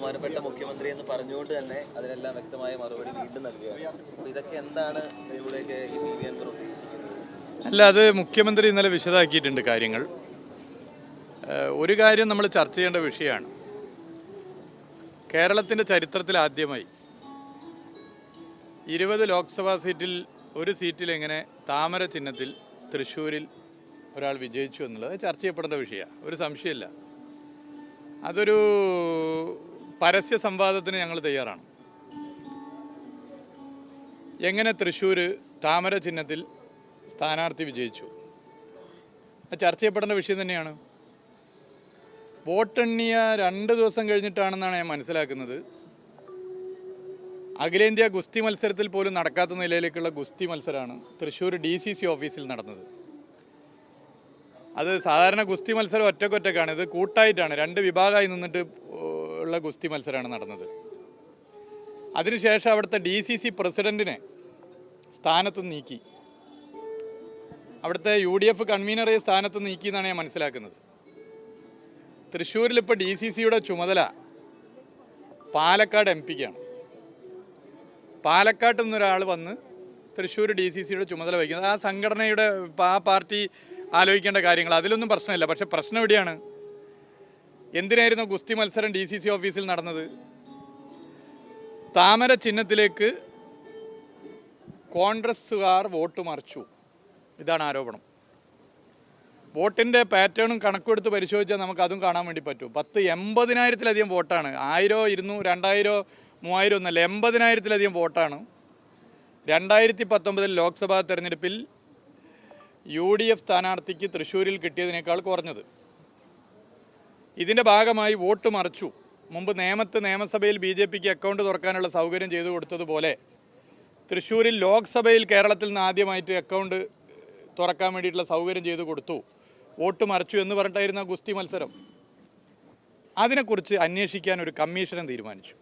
ബഹുമാനപ്പെട്ട മുഖ്യമന്ത്രി എന്ന് പറഞ്ഞുകൊണ്ട് തന്നെ അതിനെല്ലാം വ്യക്തമായ മറുപടി വീണ്ടും നൽകുകയാണ്. ഇതൊക്കെ എന്താണ് ഉദ്ദേശിക്കുന്നത്? അല്ല അത് മുഖ്യമന്ത്രി ഇന്നലെ വിശദമാക്കിയിട്ടുണ്ട് കാര്യങ്ങൾ. ഒരു കാര്യം നമ്മൾ ചർച്ച ചെയ്യേണ്ട വിഷയമാണ്. കേരളത്തിന്റെ ചരിത്രത്തിൽ ആദ്യമായി ഇരുപത് ലോക്സഭാ സീറ്റിൽ ഒരു സീറ്റിൽ എങ്ങനെ താമര ചിഹ്നത്തിൽ തൃശ്ശൂരിൽ ഒരാൾ വിജയിച്ചു എന്നുള്ളത് ചർച്ച ചെയ്യപ്പെടേണ്ട വിഷയമാണ്. ഒരു സംശയമില്ല. അതൊരു പരസ്യ സംവാദത്തിന് ഞങ്ങൾ തയ്യാറാണ്. എങ്ങനെ തൃശ്ശൂർ താമര ചിഹ്നത്തിൽ സ്ഥാനാർത്ഥി വിജയിച്ചു? ചർച്ച ചെയ്യപ്പെടേണ്ട വിഷയം തന്നെയാണ്. വോട്ടെണ്ണിയ രണ്ട് ദിവസം കഴിഞ്ഞിട്ടാണെന്നാണ് ഞാൻ മനസ്സിലാക്കുന്നത്. അഖിലേന്ത്യാ ഗുസ്തി മത്സരത്തിൽ പോലും നടക്കാത്ത നിലയിലേക്കുള്ള ഗുസ്തി മത്സരമാണ് തൃശ്ശൂർ ഡി സി സി ഓഫീസിൽ നടന്നത്. അത് സാധാരണ ഗുസ്തി മത്സരം ഒറ്റക്കൊറ്റക്കാണ്. ഇത് കൂട്ടായിട്ടാണ്. രണ്ട് വിഭാഗമായി നിന്നിട്ട് ഉള്ള ഗുസ്തി മത്സരമാണ് നടന്നത്. അതിനുശേഷം അവിടുത്തെ ഡി സി സി പ്രസിഡന്റിനെ സ്ഥാനത്ത് നീക്കി. അവിടുത്തെ യു ഡി എഫ് കൺവീനറെ സ്ഥാനത്ത് നീക്കി എന്നാണ് ഞാൻ മനസ്സിലാക്കുന്നത്. തൃശ്ശൂരിൽ ഇപ്പോൾ ഡി സി സിയുടെ ചുമതല പാലക്കാട് എം പിക്കാണ്. പാലക്കാട്ട് നിന്നൊരാൾ വന്ന് തൃശ്ശൂർ ഡി സി സിയുടെ ചുമതല വഹിക്കുന്നത് ആ സംഘടനയുടെ ആ പാർട്ടി ആലോചിക്കേണ്ട കാര്യങ്ങൾ അതിലൊന്നും പ്രശ്നമില്ല. പക്ഷേ പ്രശ്നം എവിടെയാണ്? എന്തിനായിരുന്നു ഗുസ്തി മത്സരം ഡി സി സി ഓഫീസിൽ നടന്നത്? താമര ചിഹ്നത്തിലേക്ക് കോൺഗ്രസ്സുകാർ വോട്ട് മറിച്ചു. ഇതാണ് ആരോപണം. വോട്ടിന്റെ പാറ്റേണും കണക്കെടുത്ത് പരിശോധിച്ചാൽ നമുക്ക് അതും കാണാൻ വേണ്ടി പറ്റും. പത്ത് എൺപതിനായിരത്തിലധികം വോട്ടാണ്. ആയിരോ ഇരുന്നൂ രണ്ടായിരോ മൂവായിരം ഒന്നല്ല എൺപതിനായിരത്തിലധികം വോട്ടാണ്. രണ്ടായിരത്തി പത്തൊമ്പതിൽ ലോക്സഭാ തെരഞ്ഞെടുപ്പിൽ യു ഡി എഫ് സ്ഥാനാർത്ഥിക്ക് തൃശ്ശൂരിൽ കിട്ടിയതിനേക്കാൾ കുറഞ്ഞത്. ഇതിന്റെ ഭാഗമായി വോട്ട് മറിച്ചു. മുമ്പ് നേമത്ത് നിയമസഭയിൽ ബി ജെ പിക്ക് അക്കൗണ്ട് തുറക്കാനുള്ള സൗകര്യം ചെയ്തു കൊടുത്തതുപോലെ തൃശ്ശൂരിൽ ലോക്സഭയിൽ കേരളത്തിൽ നിന്ന് ആദ്യമായിട്ട് അക്കൗണ്ട് തുറക്കാൻ വേണ്ടിയിട്ടുള്ള സൗകര്യം ചെയ്തു കൊടുത്തു. വോട്ട് മറിച്ചു എന്ന് പറഞ്ഞിട്ടായിരുന്നു ഗുസ്തി മത്സരം. അതിനെക്കുറിച്ച് അന്വേഷിക്കാൻ ഒരു കമ്മീഷനെ തീരുമാനിച്ചു.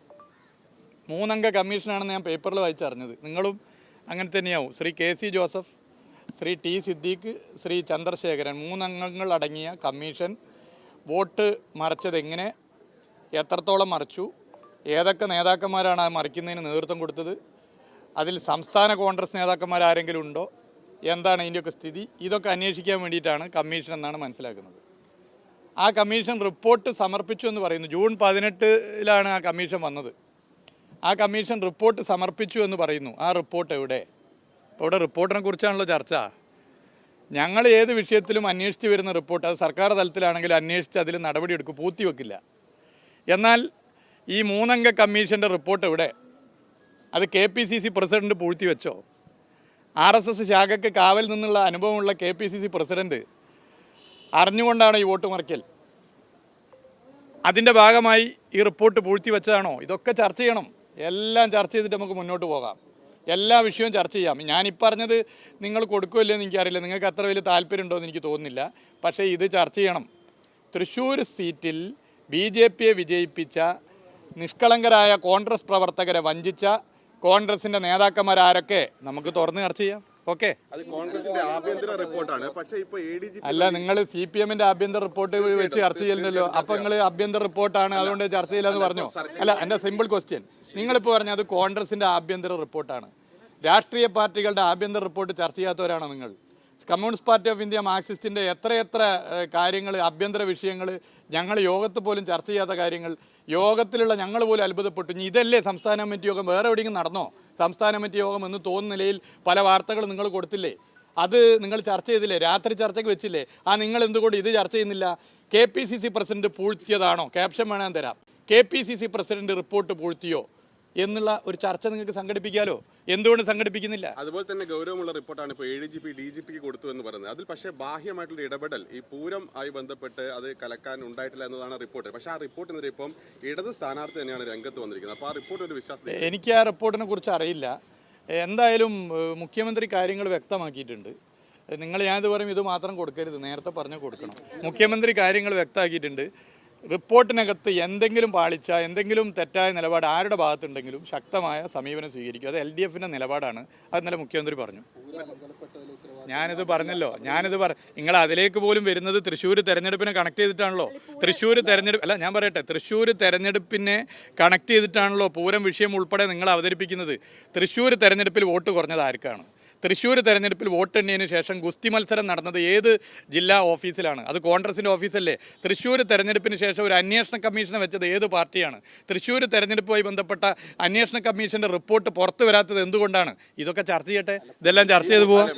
മൂന്നംഗ കമ്മീഷനാണെന്ന് ഞാൻ പേപ്പറിൽ വായിച്ചറിഞ്ഞത് നിങ്ങളും അങ്ങനെ തന്നെയാവും. Shri K C Joseph Shri T Siddique Shri Chandrasekharan മൂന്നംഗങ്ങൾ അടങ്ങിയ കമ്മീഷൻ വോട്ട് മറിച്ചത് എങ്ങനെ? എത്രത്തോളം മറിച്ചു? ഏതൊക്കെ നേതാക്കന്മാരാണ് ആ മറിക്കുന്നതിന് നേതൃത്വം കൊടുത്തത്? അതിൽ സംസ്ഥാന കോൺഗ്രസ് നേതാക്കന്മാർ ആരെങ്കിലും ഉണ്ടോ? എന്താണ് ഇതിന്റെയൊക്കെ സ്ഥിതി? ഇതൊക്കെ അന്വേഷിക്കാൻ വേണ്ടിയിട്ടാണ് കമ്മീഷൻ എന്നാണ് മനസ്സിലാക്കുന്നത്. ആ കമ്മീഷൻ റിപ്പോർട്ട് സമർപ്പിച്ചു എന്ന് പറയുന്നു. ജൂൺ പതിനെട്ടിലാണ് ആ കമ്മീഷൻ വന്നത്. ആ കമ്മീഷൻ റിപ്പോർട്ട് സമർപ്പിച്ചു എന്ന് പറയുന്നു. ആ റിപ്പോർട്ട് എവിടെ? ഇപ്പോൾ ഇവിടെ റിപ്പോർട്ടിനെ കുറിച്ചാണല്ലോ ചർച്ച. ഞങ്ങൾ ഏത് വിഷയത്തിലും അന്വേഷിച്ച് വരുന്ന റിപ്പോർട്ട് അത് സർക്കാർ തലത്തിലാണെങ്കിലും അന്വേഷിച്ച് അതിൽ നടപടിയെടുക്കും പൂത്തിവെക്കില്ല എന്നാൽ ഈ മൂന്നംഗ കമ്മീഷന്റെ റിപ്പോർട്ട് ഇവിടെ അത് K P C C president പൂഴ്ത്തി വെച്ചോ ആർ എസ് എസ് ശാഖയ്ക്ക് കാവൽ നിന്നുള്ള അനുഭവമുള്ള K P C C president അറിഞ്ഞുകൊണ്ടാണ് ഈ വോട്ട് മറിക്കൽ. അതിന്റെ ഭാഗമായി ഈ റിപ്പോർട്ട് പൂഴ്ത്തി വെച്ചതാണോ ഇതൊക്കെ ചർച്ച ചെയ്യണം. എല്ലാം ചർച്ച ചെയ്തിട്ട് നമുക്ക് മുന്നോട്ട് പോകാം. എല്ലാ വിഷയവും ചർച്ച ചെയ്യാം. ഞാനിപ്പോൾ പറഞ്ഞത് നിങ്ങൾ കൊടുക്കുമല്ലോ എന്ന് എനിക്കറിയില്ല. നിങ്ങൾക്ക് അത്ര വലിയ താല്പര്യമുണ്ടോ എന്ന് എനിക്ക് തോന്നുന്നില്ല. പക്ഷേ ഇത് ചർച്ച ചെയ്യണം. തൃശ്ശൂർ സീറ്റിൽ ബി ജെ പിയെ വിജയിപ്പിച്ച നിഷ്കളങ്കരായ കോൺഗ്രസ് പ്രവർത്തകരെ വഞ്ചിച്ച കോൺഗ്രസിന്റെ നേതാക്കന്മാരാരൊക്കെ നമുക്ക് തുറന്ന് ചർച്ച ചെയ്യാം. ഓക്കെ. അല്ല നിങ്ങൾ സി പി എമ്മിന്റെ ആഭ്യന്തര റിപ്പോർട്ട് വെച്ച് ചർച്ച ചെയ്യുന്നല്ലോ അപ്പൊ നിങ്ങൾ ആഭ്യന്തര റിപ്പോർട്ടാണ്. അതുകൊണ്ട് ചർച്ച ചെയ്യില്ലെന്ന് പറഞ്ഞു? അല്ല എന്റെ സിമ്പിൾ ക്വസ്റ്റ്യൻ നിങ്ങളിപ്പോൾ പറഞ്ഞത് കോൺഗ്രസിന്റെ ആഭ്യന്തര റിപ്പോർട്ടാണ്. രാഷ്ട്രീയ പാർട്ടികളുടെ ആഭ്യന്തര റിപ്പോർട്ട് ചർച്ച ചെയ്യാത്തവരാണോ നിങ്ങൾ? കമ്മ്യൂണിസ്റ്റ് പാർട്ടി ഓഫ് ഇന്ത്യ മാർക്സിസ്റ്റിന്റെ എത്രയെത്ര കാര്യങ്ങൾ ആഭ്യന്തര വിഷയങ്ങൾ ഞങ്ങൾ യോഗത്തിൽ പോലും ചർച്ച ചെയ്യാത്ത കാര്യങ്ങൾ യോഗത്തിലുള്ള ഞങ്ങൾ പോലും അത്ഭുതപ്പെട്ടു. ഇനി ഇതല്ലേ സംസ്ഥാന കമ്മിറ്റി യോഗം വേറെ എവിടെയെങ്കിലും നടന്നോ? സംസ്ഥാന കമ്മിറ്റി യോഗം എന്ന് തോന്നുന്ന നിലയിൽ പല വാർത്തകളും നിങ്ങൾ കൊടുത്തില്ലേ? അത് നിങ്ങൾ ചർച്ച ചെയ്തില്ലേ? രാത്രി ചർച്ചയ്ക്ക് വെച്ചില്ലേ? ആ നിങ്ങൾ എന്തുകൊണ്ട് ഇത് ചർച്ച ചെയ്യുന്നില്ല? K P C C president പൂഴ്ത്തിയതാണോ? Caption വേണം തരാം. K P C C president report പൂഴ്ത്തിയോ? എന്നുള്ള ഒരു ചർച്ച നിങ്ങൾക്ക് സംഘടിപ്പിക്കാലോ? എന്തുകൊണ്ട് സംഘടിപ്പിക്കുന്നില്ല? അതുപോലെ തന്നെ ഗൗരവമുള്ള റിപ്പോർട്ടാണ് ഇപ്പോൾ A D G P D G പിക്ക് കൊടുത്തു എന്ന് പറയുന്നത്. അതിൽ പക്ഷേ ബാഹ്യമായിട്ടുള്ള ഇടപെടൽ ഈ പൂരം ആയി ബന്ധപ്പെട്ട് അത് കലക്കാൻ ഉണ്ടായിട്ടില്ല എന്നതാണ് റിപ്പോർട്ട്. പക്ഷേ ആ റിപ്പോർട്ടിനെതിരെ ഇപ്പം ഇടത് സ്ഥാനാർത്ഥി തന്നെയാണ് രംഗത്ത് വന്നിരിക്കുന്നത്. അപ്പോൾ ആ റിപ്പോർട്ട് ഒരു വിശ്വാസം എനിക്ക് ആ റിപ്പോർട്ടിനെ കുറിച്ച് അറിയില്ല. എന്തായാലും മുഖ്യമന്ത്രി കാര്യങ്ങൾ വ്യക്തമാക്കിയിട്ടുണ്ട്. നിങ്ങൾ ഞാനിത് പറയും ഇത് മാത്രം കൊടുക്കരുത്. നേരത്തെ പറഞ്ഞു കൊടുക്കണം. മുഖ്യമന്ത്രി കാര്യങ്ങൾ വ്യക്തമാക്കിയിട്ടുണ്ട്. റിപ്പോർട്ടിനകത്ത് എന്തെങ്കിലും പാളിച്ച എന്തെങ്കിലും തെറ്റായ നിലപാട് ആരുടെ ഭാഗത്തുണ്ടെങ്കിലും ശക്തമായ സമീപനം സ്വീകരിക്കും. അത് എൽ ഡി എഫിന്റെ നിലപാടാണ്. അത് ഇന്നലെ മുഖ്യമന്ത്രി പറഞ്ഞു. ഞാനിത് പറഞ്ഞല്ലോ. ഞാനിത് പറ നിങ്ങൾ അതിലേക്ക് പോലും വരുന്നത് തൃശ്ശൂർ തെരഞ്ഞെടുപ്പിനെ കണക്ട് ചെയ്തിട്ടാണല്ലോ. തൃശ്ശൂർ തെരഞ്ഞെടുപ്പ് അല്ല ഞാൻ പറയട്ടെ. തൃശ്ശൂർ തെരഞ്ഞെടുപ്പിനെ കണക്ട് ചെയ്തിട്ടാണല്ലോ പൂരം വിഷയം ഉൾപ്പെടെ നിങ്ങൾ അവതരിപ്പിക്കുന്നത് തൃശ്ശൂർ തെരഞ്ഞെടുപ്പിൽ വോട്ട് കുറഞ്ഞത് ആർക്കാണ്? തൃശ്ശൂർ തെരഞ്ഞെടുപ്പിൽ വോട്ടെണ്ണിയതിന് ശേഷം ഗുസ്തി മത്സരം നടന്നത് ഏത് ജില്ലാ ഓഫീസിലാണ്? അത് കോൺഗ്രസിന്റെ ഓഫീസല്ലേ? തൃശ്ശൂർ തെരഞ്ഞെടുപ്പിന് ശേഷം ഒരു അന്വേഷണ കമ്മീഷനെ വെച്ചത് ഏത് പാർട്ടിയാണ്? തൃശ്ശൂർ തെരഞ്ഞെടുപ്പുമായി ബന്ധപ്പെട്ട അന്വേഷണ കമ്മീഷന്റെ റിപ്പോർട്ട് പുറത്തു വരാത്തത് എന്തുകൊണ്ടാണ്? ഇതൊക്കെ ചർച്ച ചെയ്യട്ടെ. ഇതെല്ലാം ചർച്ച ചെയ്ത് പോവാം.